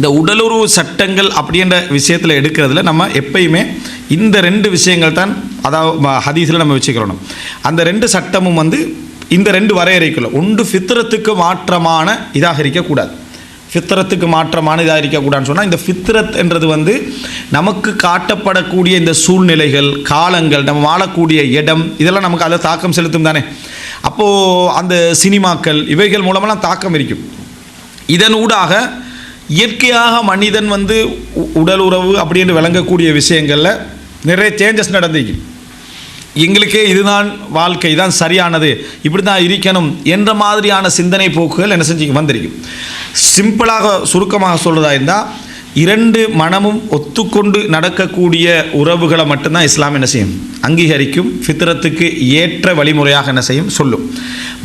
இந்த உடலுறவு சட்டங்கள் அப்படின்ற விஷயத்தில் எடுக்கிறதுல நம்ம எப்பயுமே இந்த ரெண்டு விஷயங்கள் தான் அதாவது ஹதீஸில் நம்ம வச்சுக்கிறோம். அந்த ரெண்டு சட்டமும் வந்து இந்த ரெண்டு வரையறைக்குள்ள ஒன்று ஃபித்ரத்துக்கு மாற்றமான இதாக இருக்கக்கூடாது. ஃபித்ரத்துக்கு மாற்றமான இதாக இருக்கக்கூடாதுன்னு சொன்னால் இந்த ஃபித்ரத் என்றது வந்து நமக்கு காட்டப்படக்கூடிய இந்த சூழ்நிலைகள் காலங்கள் நம்ம வாழக்கூடிய இடம் இதெல்லாம் நமக்கு அதை தாக்கம் செலுத்தும் தானே. அப்போது அந்த சினிமாக்கள் இவைகள் மூலமெல்லாம் தாக்கம் இருக்கும். இதனூடாக இயற்கையாக மனிதன் வந்து உ- உடல் உறவு அப்படின்னு விளங்கக்கூடிய விஷயங்களில் நிறைய சேஞ்சஸ் நடந்திருக்கு எங்களுக்கே இதுதான் வாழ்க்கை தான் சரியானது. இப்படி தான் இருக்கணும் என்ற மாதிரியான சிந்தனை போக்குகள் என்ன செஞ்சு வந்திருக்கும் சிம்பிளாக சுருக்கமாக சொல்கிறதா இருந்தால் இரண்டு மனமும் ஒத்துக்கொண்டு நடக்கக்கூடிய உறவுகளை மட்டும்தான் இஸ்லாம் என்ன செய்யும்? அங்கீகரிக்கும். ஃபித்ரத்துக்கு ஏற்ற வழிமுறையாக என்ன செய்யும்? சொல்லும்.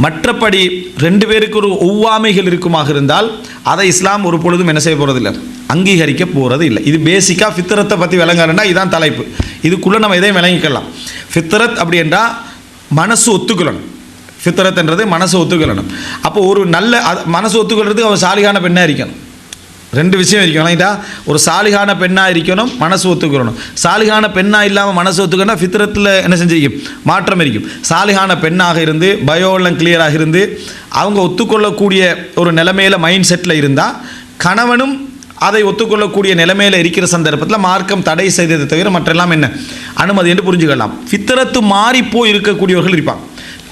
மற்றபடி ரெண்டு பேருக்கு ஒரு ஒவ்வாமைகள் இருக்குமாக இருந்தால் அதை இஸ்லாம் ஒரு பொழுதும் என்ன செய்ய போகிறதில்லை அங்கீகரிக்க போகிறது இல்லை இது பேசிக்காக ஃபித்ரத்தை பற்றி விளங்கலன்னா இதுதான் தலைப்பு. இதுக்குள்ளே நம்ம இதையும் விளங்கிக்கலாம். ஃபித்ரத் அப்படின்றா மனசு ஒத்துக்கொள்ளணும். ஃபித்ரத்ன்றது மனசு ஒத்துக்கொள்ளணும். அப்போ ஒரு நல்ல மனசு ஒத்துக்கொள்றதுக்கு அவன் சாலிகான பெண்ணாக இருக்கணும். ரெண்டு விஷயம் இருக்கணும் ரைட்டா ஒரு சாலிகான பெண்ணாக இருக்கணும் மனசு ஒத்துக்கணும். சாலிகான பெண்ணாக இல்லாமல் மனசு ஒத்துக்கணும் ஃபித்ரத்தில் என்ன செஞ்சிருக்கும்? மாற்றம் இருக்கும். சாலிகான பெண்ணாக இருந்து பயோலாம் கிளியராக இருந்து அவங்க ஒத்துக்கொள்ளக்கூடிய ஒரு நிலைமையில் மைண்ட் செட்டில் இருந்தால் கணவனும் அதை ஒத்துக்கொள்ளக்கூடிய நிலைமையில் இருக்கிற சந்தர்ப்பத்தில் மார்க்கம் தடை செய்ததை தவிர மற்றெல்லாம் என்ன? அனுமதி என்று புரிஞ்சுக்கலாம். ஃபித்ரத்து மாறிப்போய் இருக்கக்கூடியவர்கள் இருப்பாங்க.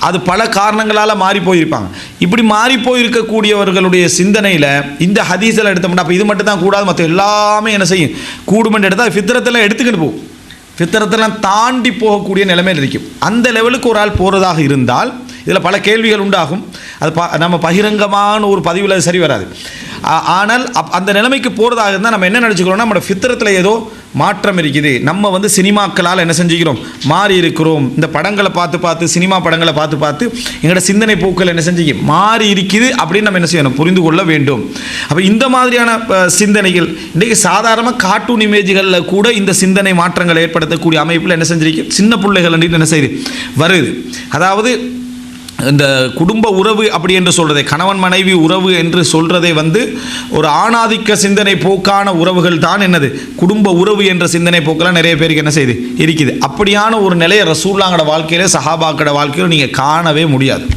அது பல காரணங்களால் மாறி போயிருப்பாங்க. இப்படி மாறி போயிருக்கக்கூடியவர்களுடைய சிந்தனையில் இந்த ஹதீஸில் எடுத்தோம்னா அப்போ இது மட்டும் தான் கூடாது மற்ற எல்லாமே என்ன செய்யும்? கூடுமென்று எடுத்தால் ஃபித்ரத்தில் எடுத்துக்கிட்டு போகும். ஃபித்திரத்தெல்லாம் தாண்டி போகக்கூடிய நிலைமையில் இருக்கும் அந்த லெவலுக்கு ஒரு ஆள் போகிறதாக இருந்தால் இதில் பல கேள்விகள் உண்டாகும். அது ப நம்ம பகிரங்கமான ஒரு பதிவில் அது சரி வராது. ஆனால் அப் அந்த நிலைமைக்கு போகிறதாக இருந்தால் நம்ம என்ன நினச்சிக்கிறோம்னா நம்மளோட ஃபித்திரத்தில் ஏதோ மாற்றம் இருக்குது. நம்ம வந்து சினிமாக்களால் என்ன செஞ்சுக்கிறோம்? மாறி இருக்கிறோம். இந்த படங்களை பார்த்து பார்த்து சினிமா படங்களை பார்த்து பார்த்து எங்களோட சிந்தனை போக்கள் என்ன செஞ்சுக்கி? மாறி இருக்குது அப்படின்னு நம்ம என்ன செய்யணும்? புரிந்து கொள்ள வேண்டும். அப்போ இந்த மாதிரியான சிந்தனைகள் இன்றைக்கு சாதாரணமாக கார்ட்டூன் இமேஜ்களில் கூட இந்த சிந்தனை மாற்றங்களை ஏற்படுத்தக்கூடிய அமைப்பில் என்ன செஞ்சிருக்கு? சின்ன பிள்ளைகள் அப்படின்னு என்ன செய்யுது? வருது. அதாவது இந்த குடும்ப உறவு அப்படி என்று சொல்கிறதே கணவன் மனைவி உறவு என்று சொல்கிறதை வந்து ஒரு ஆணாதிக்க சிந்தனை போக்கான உறவுகள் தான் என்னது? குடும்ப உறவு என்ற சிந்தனை போக்கெல்லாம் நிறைய பேருக்கு என்ன செய்யுது? இருக்குது. அப்படியான ஒரு நிலையை ரசூல்லாங்கட வாழ்க்கையில சஹாபாக்கட வாழ்க்கையில நீங்கள் காணவே முடியாது.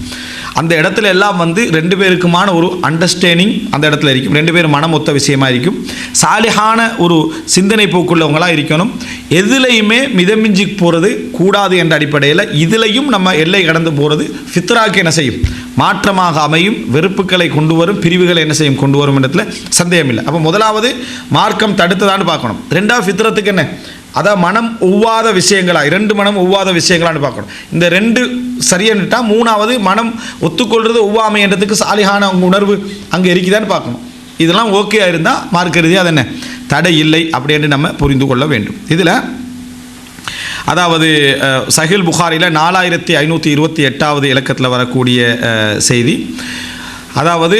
அந்த இடத்துல எல்லாம் வந்து ரெண்டு பேருக்குமான ஒரு அண்டர்ஸ்டாண்டிங் அந்த இடத்துல இருக்கும். ரெண்டு பேரும் மனமொத்த விஷயமா இருக்கும். சாலிகான ஒரு சிந்தனை போக்குள்ளவங்களாக இருக்கணும். எதுலையுமே மிதமிஞ்சி போகிறது கூடாது என்ற அடிப்படையில் இதுலையும் நம்ம எல்லை கடந்து போகிறது ஃபித்ராக்கு என்ன செய்யும்? மாற்றமாக அமையும் வெறுப்புகளை கொண்டு வரும் பிரிவுகளை என்ன செய்யும்? கொண்டு வரும் இடத்துல சந்தேகம் இல்லை அப்போ முதலாவது மார்க்கம் தடுத்ததான்னு பார்க்கணும். ரெண்டாவது ஃபித்ரத்துக்கு என்ன? அதான் மனம் ஒவ்வாத விஷயங்களா? இரண்டு மனம் ஒவ்வாத விஷயங்களான்னு பார்க்கணும். இந்த ரெண்டு சரியன்னுட்டா மூணாவது மனம் ஒத்துக்கொள்றது ஒவ்வாமைன்றதுக்கு சாலிகான அவங்க உணர்வு அங்கே இருக்குதான்னு பார்க்கணும். இதெல்லாம் ஓகே இருந்தால் மார்க் ரீதியாக அது என்ன? தடை இல்லை அப்படின்னு நம்ம புரிந்து கொள்ள வேண்டும். இதில் அதாவது சஹில் புகாரியில் நாலாயிரத்தி ஐநூற்றி இருபத்தி எட்டாவது இலக்கத்தில் வரக்கூடிய செய்தி. அதாவது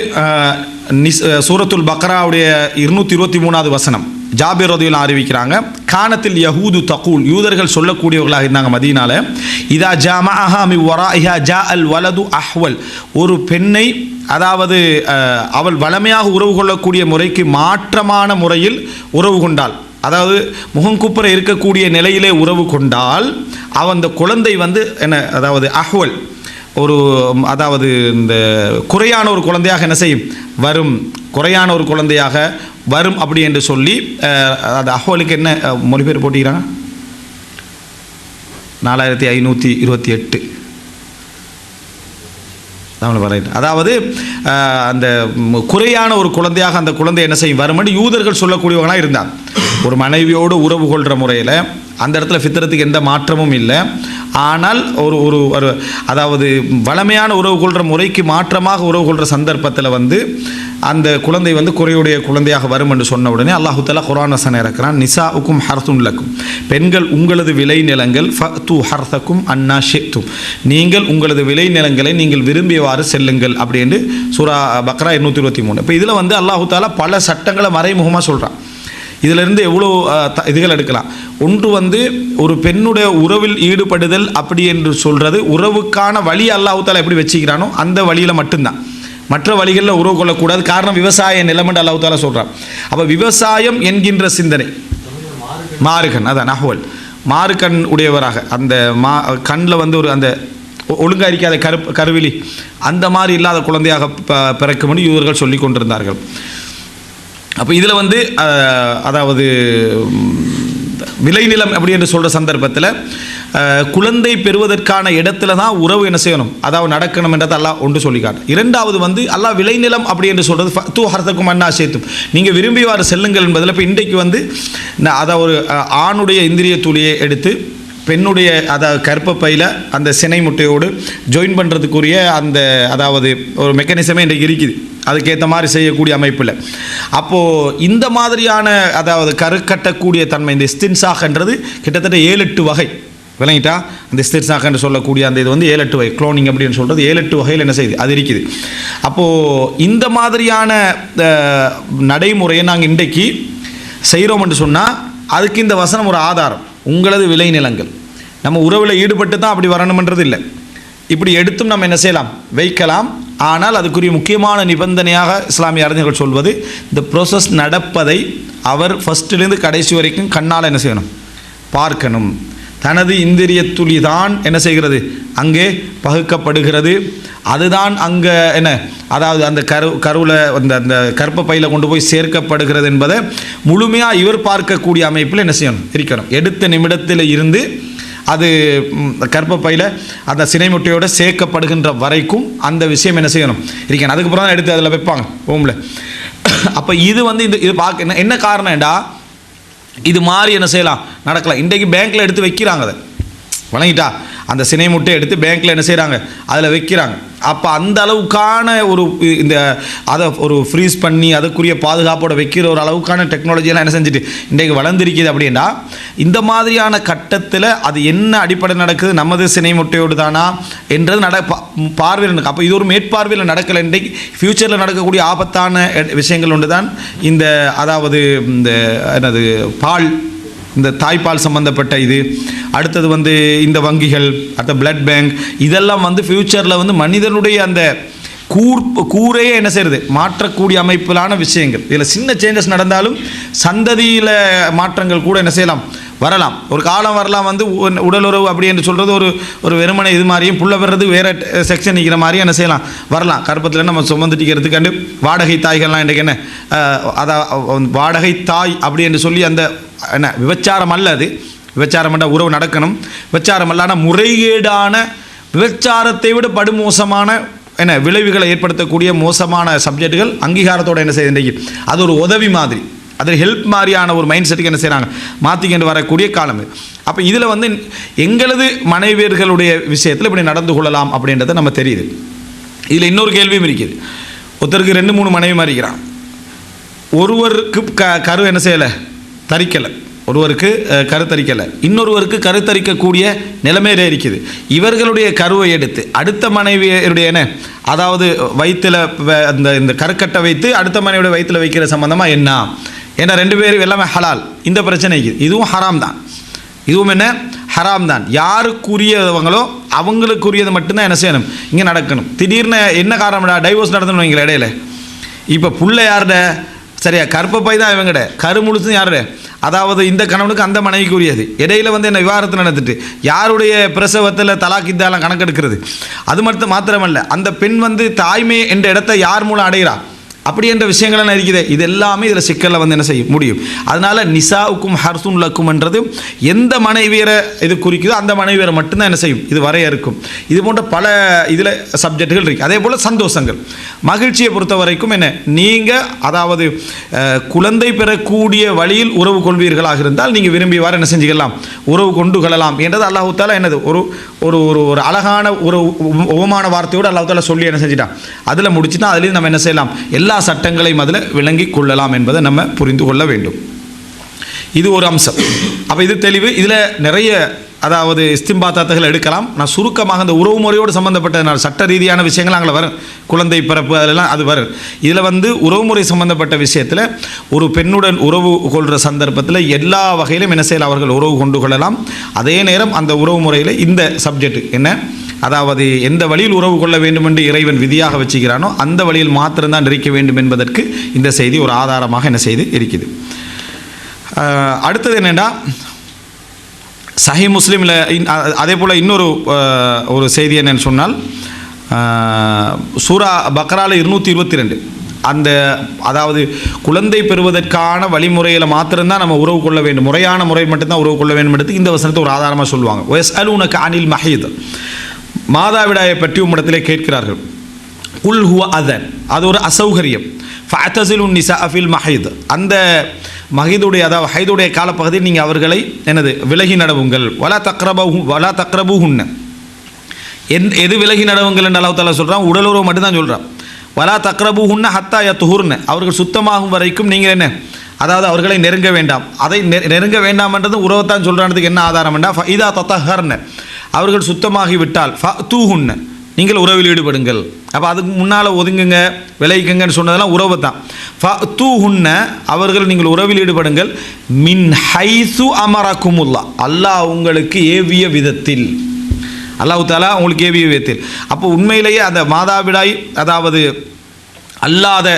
நிஸ் சூரத்துல் பக்ராவுடைய இருநூற்றி இருபத்தி மூணாவது வசனம். ஜாபிர் ரதியில் அறிவிக்கிறாங்க கானத்தில் யஹூது தகூல். யூதர்கள் சொல்லக்கூடியவர்களாக இருந்தாங்க மதியனால இதா ஜாமஹா வரா இஹா ஜா அல் வலது அஹ்வல். ஒரு பெண்ணை அதாவது அவள் வளமையாக உறவு கொள்ளக்கூடிய முறைக்கு மாற்றமான முறையில் உறவு கொண்டாள். அதாவது முகங்குப்புற இருக்கக்கூடிய நிலையிலே உறவு கொண்டால் அவன் அந்த குழந்தை வந்து என்ன அதாவது அஹ்வல். ஒரு அதாவது இந்த குறையான ஒரு குழந்தையாக என்ன செய்யும்? வரும். குறையான ஒரு குழந்தையாக வரும் அப்படி என்று சொல்லி அது அஹ்வலுக்கு என்ன மொழிபெயர் போட்டிக்கிறாங்க நாலாயிரத்தி ஐநூற்றி இருபத்தி எட்டு. அதாவது அந்த குறையான ஒரு குழந்தையாக அந்த குழந்தை என்ன செய்யும்? வரும்னு யூதர்கள் சொல்லக்கூடியவங்களாக இருந்தார் ஒரு மனைவியோடு உறவு கொள்கிற முறையில் அந்த இடத்துல ஃபித்திரத்துக்கு எந்த மாற்றமும் இல்லை. ஆனால் ஒரு ஒரு ஒரு அதாவது வளமையான உறவு கொள்கிற முறைக்கு மாற்றமாக உறவு கொள்கிற சந்தர்ப்பத்தில் வந்து அந்த குழந்தை வந்து குறையுடைய குழந்தையாக வரும் என்று சொன்ன உடனே அல்லாஹு தலா குரான் வசனம் இறக்குறான் நிசா உக்கும் ஹர்துன் லக்கும். பெண்கள் உங்களது விளை நிலங்கள் தூ ஹர்தக்கும் அன்னா ஷித்தும் நீங்கள் உங்களது விளை நிலங்களை நீங்கள் விரும்பியவாறு செல்லுங்கள் அப்படின்னு சூரா பக்ரா இருநூத்தி இருபத்தி மூணு. இப்போ இதில் வந்து அல்லாஹு தாலா பல சட்டங்களை மறைமுகமாக சொல்கிறான் இதிலிருந்து எவ்வளோ த- இதுகள் எடுக்கலாம். ஒன்று வந்து ஒரு பெண்ணுடைய உறவில் ஈடுபடுதல் அப்படி என்று சொல்கிறது உறவுக்கான வழி அல்லாஹு எப்படி வச்சுக்கிறானோ அந்த வழியில் மட்டும்தான். மற்ற வழிகளில் உறவு கொள்ளக்கூடாது. காரணம் விவசாய நிலமண்டு அல்லாஹ் சொல்கிறான் அப்போ விவசாயம் என்கின்ற சிந்தனை. மாறுகண் அதான் நகவல் மாறுகண் உடையவராக. அந்த மா கண்ணில் வந்து ஒரு அந்த ஒ- ஒழுங்கா இருக்காத கரு கருவிலி அந்த மாதிரி இல்லாத குழந்தையாக ப- பிறக்கும்படி இவர்கள் சொல்லி கொண்டிருந்தார்கள். அப்போ இதில் வந்து அதாவது விளைநிலம் அப்படி என்று சொல்கிற சந்தர்ப்பத்தில் குழந்தை பெறுவதற்கான இடத்துல தான் உறவு என்ன செய்யணும்? அதாவது நடக்கணும் என்றதை அல்லாஹ் ஒன்று சொல்லிக்காட்டு. இரண்டாவது வந்து அல்லாஹ் விளைநிலம் அப்படி என்று சொல்கிறது தூ ஹரத்துக்கும் அண்ணா சேர்த்தும் நீங்கள் விரும்பிவாறு செல்லுங்கள் என்பதில் இப்போ இன்றைக்கு வந்து நான் அதை ஒரு ஆணுடைய இந்திரிய துளியை எடுத்து பெண்ணுடைய அதாவது கர்ப்பப்பையில் அந்த சினை முட்டையோடு ஜாயின் பண்ணுறதுக்குரிய அந்த அதாவது ஒரு மெக்கானிசமே இன்றைக்கு இருக்குது. அதுக்கேற்ற மாதிரி செய்யக்கூடிய அமைப்பில். அப்போது இந்த மாதிரியான அதாவது கருக்கட்டக்கூடிய தன்மை இந்த ஸ்தின்சாகன்றது கிட்டத்தட்ட ஏழு எட்டு வகை. விளங்கிட்டா? அந்த ஸ்டின்சாக் என்று சொல்லக்கூடிய அந்த இது வந்து ஏழு எட்டு வகை குளோனிங் அப்படின்னு சொல்கிறது ஏழு எட்டு வகையில் என்ன செய்யுது? அது இருக்குது. அப்போது இந்த மாதிரியான நடைமுறையை நாங்கள் இன்றைக்கு செய்கிறோம் என்று சொன்னால் அதுக்கு இந்த வசனம் ஒரு ஆதாரம். உங்களது விளைநிலங்கள். நம்ம உறவில் ஈடுபட்டு தான் அப்படி வரணுமன்றது இல்லை இப்படி எடுத்தும் நம்ம என்ன செய்யலாம்? வைக்கலாம். ஆனால் அதுக்குரிய முக்கியமான நிபந்தனையாக இஸ்லாமிய அறிஞர்கள் சொல்வது இந்த ப்ரோசஸ் நடப்பதை அவர் ஃபஸ்ட்டிலேருந்து கடைசி வரைக்கும் கண்ணால் என்ன செய்யணும்? பார்க்கணும். தனது இந்திரிய துளி தான் என்ன செய்கிறது? அங்கே பகுக்கப்படுகிறது. அதுதான் அங்கே என்ன? அதாவது அந்த கரு கருவில் அந்த அந்த கர்ப்பப்பையில் கொண்டு போய் சேர்க்கப்படுகிறது என்பதை முழுமையாக இவர் பார்க்கக்கூடிய அமைப்பில் என்ன செய்யணும்? இருக்கணும். எடுத்த நிமிடத்தில் இருந்து அது கர்ப்பப்பையில் அந்த சினை முட்டையோடு சேர்க்கப்படுகின்ற வரைக்கும் அந்த விஷயம் என்ன செய்யணும்? இருக்கணும். அதுக்கப்புறம் தான் எடுத்து அதில் வைப்பாங்க ஓமில். அப்போ இது வந்து இந்த இது பார்க்க என்ன- என்ன காரணம்டா? இது மாதிரி என்ன செய்யலாம்? நடக்கலாம். இன்றைக்கு பேங்க்கில் எடுத்து வைக்கிறாங்க அதை. வழங்கிட்டா அந்த சினை முட்டை எடுத்து பேங்க்கில் என்ன செய்கிறாங்க அதில் வைக்கிறாங்க. அப்போ அந்த அளவுக்கான ஒரு இந்த அதை ஒரு ஃப்ரீஸ் பண்ணி அதுக்குரிய பாதுகாப்போட வைக்கிற ஒரு அளவுக்கான டெக்னாலஜியெல்லாம் என்ன செஞ்சுட்டு இன்றைக்கு வளர்ந்துருக்குது அப்படின்னா இந்த மாதிரியான கட்டத்தில் அது என்ன அடிப்படை நடக்குது? நமது சினை முட்டையோடு தானா என்றது நட பார்வையில் நடக்கும் அப்போ இது ஒரு மேற்பார்வையில் நடக்கலை. இன்றைக்கு ஃப்யூச்சரில் நடக்கக்கூடிய ஆபத்தான விஷயங்கள் ஒன்று தான் இந்த அதாவது இந்த என்னது பால் இந்த தாய்ப்பால் சம்மந்தப்பட்ட இது. அடுத்தது வந்து இந்த வங்கிகள் அடுத்த பிளட் பேங்க் இதெல்லாம் வந்து ஃப்யூச்சரில் வந்து மனிதனுடைய அந்த கூர் கூரையே என்ன செய்யுது மாற்றக்கூடிய அமைப்பிலான விஷயங்கள். இதில் சின்ன சேஞ்சஸ் நடந்தாலும் சந்ததியில் மாற்றங்கள் கூட என்ன செய்யலாம்? வரலாம். ஒரு காலம் வரலாம் வந்து உடலுறவு அப்படி என்று சொல்கிறது ஒரு ஒரு வெறுமனை இது மாதிரியும் புள்ள வர்றது வேறு செக்ஷன் நிற்கிற மாதிரியும் என்ன செய்யலாம்? வரலாம். கருப்பத்தில் நம்ம சுமந்துட்டிக்கிறதுக்காண்டு வாடகை தாய்கள்லாம் இன்றைக்கு என்ன? அஹ், அதான் வாடகை தாய் அப்படி என்று சொல்லி அந்த என்ன விபச்சாரம் அல்ல அது. விபச்சாரம் என்ற உறவு நடக்கணும். விபச்சாரம் அல்லான முறைகேடான விபச்சாரத்தை விட படுமோசமான என்ன விளைவுகளை ஏற்படுத்தக்கூடிய மோசமான சப்ஜெக்டுகள் அங்கீகாரத்தோடு என்ன செய்யுது இன்றைக்கு? அது ஒரு உதவி மாதிரி. அது ஹெல்ப் மாதிரியான ஒரு மைண்ட் செட்டுக்கு என்ன செய்கிறாங்க மாற்றிக்கிட்டு வரக்கூடிய காலம் அப்போ இதில் வந்து எங்களது மனைவியர்களுடைய விஷயத்தில் இப்படி நடந்து கொள்ளலாம் அப்படின்றத நம்ம தெரியுது. இதில் இன்னொரு கேள்வியும் இருக்குது. ஒருத்தருக்கு ரெண்டு மூணு மனைவி இருக்கிறான். ஒருவருக்கு க கரு என்ன செய்யலை? தரிக்கலை. ஒருவருக்கு கருத்தரிக்கலை. இன்னொருவருக்கு கருத்தரிக்கக்கூடிய நிலைமையில இருக்குது. இவர்களுடைய கருவை எடுத்து அடுத்த மனைவியருடைய என்ன? அதாவது வயிற்றில் அந்த இந்த கருக்கட்டை வைத்து அடுத்த மனைவியுடைய வயிற்றில் வைக்கிற சம்பந்தமாக என்ன? ஏன்னா ரெண்டு பேரும் எல்லாமே ஹலால். இந்த பிரச்சனைக்கு இதுவும் ஹராம் தான். இதுவும் என்ன? ஹராம் தான். யாருக்குரியவங்களோ அவங்களுக்குரியது மட்டும்தான் என்ன செய்யணும்? இங்கே நடக்கணும். திடீர்னு என்ன காரணம்டா? டைவோர்ஸ் நடத்தணும் வைங்கள இடையில. இப்போ புள்ள யாருட? சரியா? கற்பப்பை தான் இவங்கட கரு முழுசும் யாரு அதாவது இந்த கணவனுக்கு அந்த மனைவிக்கு உரியது இடையில் வந்து என்ன விவாகரத்து நடந்துட்டு யாருடைய பிரசவத்தில் தலாக் இதெல்லாம் கணக்கெடுக்கிறது? அது மட்டும் மாத்திரமல்ல அந்த பெண் வந்து தாய்மை என்ற இடத்தை யார் மூலம் அடைகிறா? அப்படி என்ற விஷயங்கள்லாம் இருக்குது இது எல்லாமே இதில் சிக்கலில் வந்து என்ன செய்ய முடியும். அதனால் நிசாவுக்கும் ஹர்சுன் லக்கும்ன்றது எந்த மனைவியரை இது குறிக்குதோ அந்த மனைவியரை மட்டும்தான் என்ன செய்யும்? இது வரையறுக்கும் இது போன்ற பல இதில் சப்ஜெக்டுகள் இருக்குது அதே போல் சந்தோஷங்கள். மகிழ்ச்சியை பொறுத்த வரைக்கும் என்ன? நீங்கள் அதாவது குழந்தை பெறக்கூடிய வழியில் உறவு கொள்வீர்களாக இருந்தால் நீங்கள் விரும்பியவாறு என்ன செஞ்சுக்கலாம்? உறவு கொண்டு கொள்ளலாம். என்றது அல்லாஹு என்னது? ஒரு ஒரு ஒரு ஒரு அழகான ஒரு உபமான வார்த்தையோடு அல்லாஹ் சொல்லி என்ன செஞ்சிட்டான்? அதில் முடிச்சுட்டா அதுலேயும் நம்ம என்ன செய்யலாம்? எல்லா சட்டங்களையும் அதில் விளங்கி கொள்ளலாம் என்பதை நம்ம புரிந்து கொள்ள வேண்டும். இது ஒரு அம்சம். அப்போ இது தெளிவு. இதில் நிறைய அதாவது இஸ்திம்பாத்தாத்துகள் எடுக்கலாம். நான் சுருக்கமாக இந்த உறவு முறையோடு சம்மந்தப்பட்ட சட்ட ரீதியான விஷயங்கள் அங்கே வரும். குழந்தை பிறப்பு அதெல்லாம் அது வரும். இதில் வந்து உறவுமுறை சம்மந்தப்பட்ட விஷயத்தில் ஒரு பெண்ணுடன் உறவு கொள்கிற சந்தர்ப்பத்தில் எல்லா வகையிலும் என்ன செய்யலாம்? அவர்கள் உறவு கொண்டு கொள்ளலாம். அதே நேரம் அந்த உறவு முறையில் இந்த சப்ஜெக்ட் என்ன? அதாவது எந்த வழியில் உறவு கொள்ள வேண்டும் என்று இறைவன் விதியாக வச்சுக்கிறானோ அந்த வழியில் மாத்திரம்தான் இருக்க வேண்டும் என்பதற்கு இந்த செய்தி ஒரு ஆதாரமாக என்ன செய்து இருக்குது. அடுத்தது என்னென்னா சஹி முஸ்லீமில் அதே போல் இன்னொரு ஒரு செய்தி என்னென்னு சொன்னால் சூரா பக்ரால இருநூற்றி இருபத்தி ரெண்டு அந்த அதாவது குழந்தை பெறுவதற்கான வழிமுறையில் மாத்திரம்தான் நம்ம உறவு கொள்ள வேண்டும். முறையான முறை மட்டும்தான் உறவு கொள்ள வேண்டும் எடுத்து இந்த வசனத்தை ஒரு ஆதாரமாக சொல்லுவாங்க. ஒயஸ் அல் அனில் மஹீத். மாதாவிடாயை பற்றி உம்மிடத்திலே கேட்கிறார்கள். குல் ஹுவ அதன். அது ஒரு அசௌகரியம். ஃபஅத்தசிலு நிசா அஃபில் மஹீத். அந்த மஹீதுடைய அதாவது ஹைதுடைய காலப்பகுதியில் நீங்கள் அவர்களை எனது விலகி நடவுங்கள். வலா தக்ரபு வலா தக்ரபுஹுன்ன. எந் எது விலகி நடவுங்கள் என்று அல்லாஹ் தாலா சொல்கிறான் உடலுறவு மட்டும்தான் சொல்கிறான் வலா தக்ரபுஹுன்ன ஹத்தா யத்துஹுர்ன அவர்கள் சுத்தமாகும் வரைக்கும் நீங்கள் என்ன? அதாவது அவர்களை நெருங்க வேண்டாம். அதை நெ- நெருங்க வேண்டாம்ன்றது உறவைத்தான் சொல்கிறான்றதுக்கு என்ன ஆதாரம் என்றால் இதா தத்தஹர்னு. அவர்கள் சுத்தமாகி விட்டால் ஃப நீங்கள் உறவில் ஈடுபடுங்கள். அப்போ அதுக்கு முன்னால் ஒதுங்குங்க விளைவிக்குங்கன்னு சொன்னதெல்லாம் உறவு தான். ஃப தூஹுன்ன அவர்கள் நீங்கள் உறவில் ஈடுபடுங்கள். மின் ஹைசு அமரக்குமுல்லா. அல்லாஹ் உங்களுக்கு ஏவிய விதத்தில். அல்லாஹு தாலா உங்களுக்கு ஏவிய விதத்தில். அப்போ உண்மையிலேயே அந்த மாதாவிடாய் அதாவது அல்லாத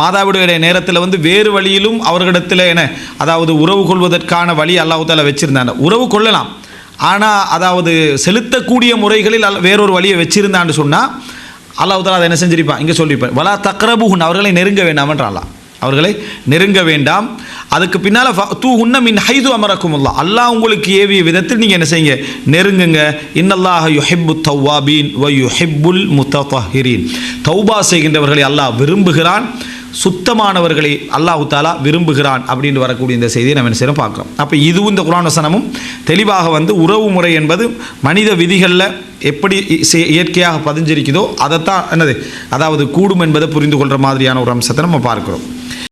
மாதாவிடைய நேரத்தில் வந்து வேறு வழியிலும் அவர்களிடத்தில் என அதாவது உறவு கொள்வதற்கான வழி அல்லாஹு தாலா வச்சுருந்தாங்க. உறவு கொள்ளலாம். ஆனால் அதாவது செலுத்தக்கூடிய முறைகளில் அல்ல- வேறொரு வழியை வச்சிருந்தான்னு சொன்னால் அல்லாஹ் அதை என்ன செஞ்சிருப்பான் இங்கே சொல்லியிருப்பார் வலா தக்ரபுஹுன். அவர்களை நெருங்க வேண்டாம்ன்ற அவர்களை நெருங்க வேண்டாம். அதுக்கு பின்னால் தூ உன்ன மின் ஹைது அமரக்கும் அமரக்குமுல்லா அல்லாஹ் உங்களுக்கு ஏவிய விதத்தில் நீங்கள் என்ன செய்யுங்க? நெருங்குங்க. இன்னல்லாஹ யுஹிப்பு தௌவாபீன் வ யுஹிப்புல் முத்தஹிரீன் தௌபா செய்கின்றவர்களை அல்லாஹ் விரும்புகிறான். சுத்தமானவர்களை அல்லாஹு தாலா விரும்புகிறான் அப்படின்னு வரக்கூடிய இந்த செய்தியை நம்ம என்ன செய்யறோம் பார்க்குறோம். அப்போ இதுவும் இந்த குரான் வசனமும் தெளிவாக வந்து உறவு முறை என்பது மனித விதிகளில் எப்படி இ- இயற்கையாக பதிஞ்சிருக்குதோ அதைத்தான் என்னது அதாவது கூடும் என்பதை புரிந்து கொள்கிற மாதிரியான ஒரு அம்சத்தை நம்ம பார்க்குறோம்.